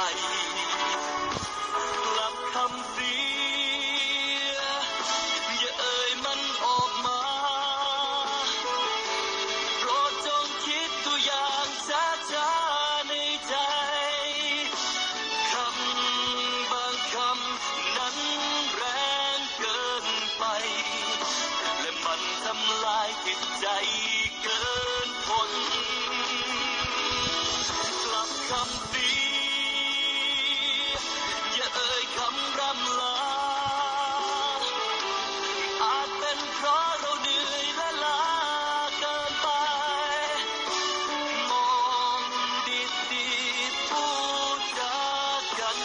กลับคำเสีย อย่าเอ่ยมันออกมาโปรดจงคิดตัวอย่างช้าๆในใจ คำบางคำนั้นแรงเกินไป และมันทำลายจิตใจเกินพ้นกลับคำเสีย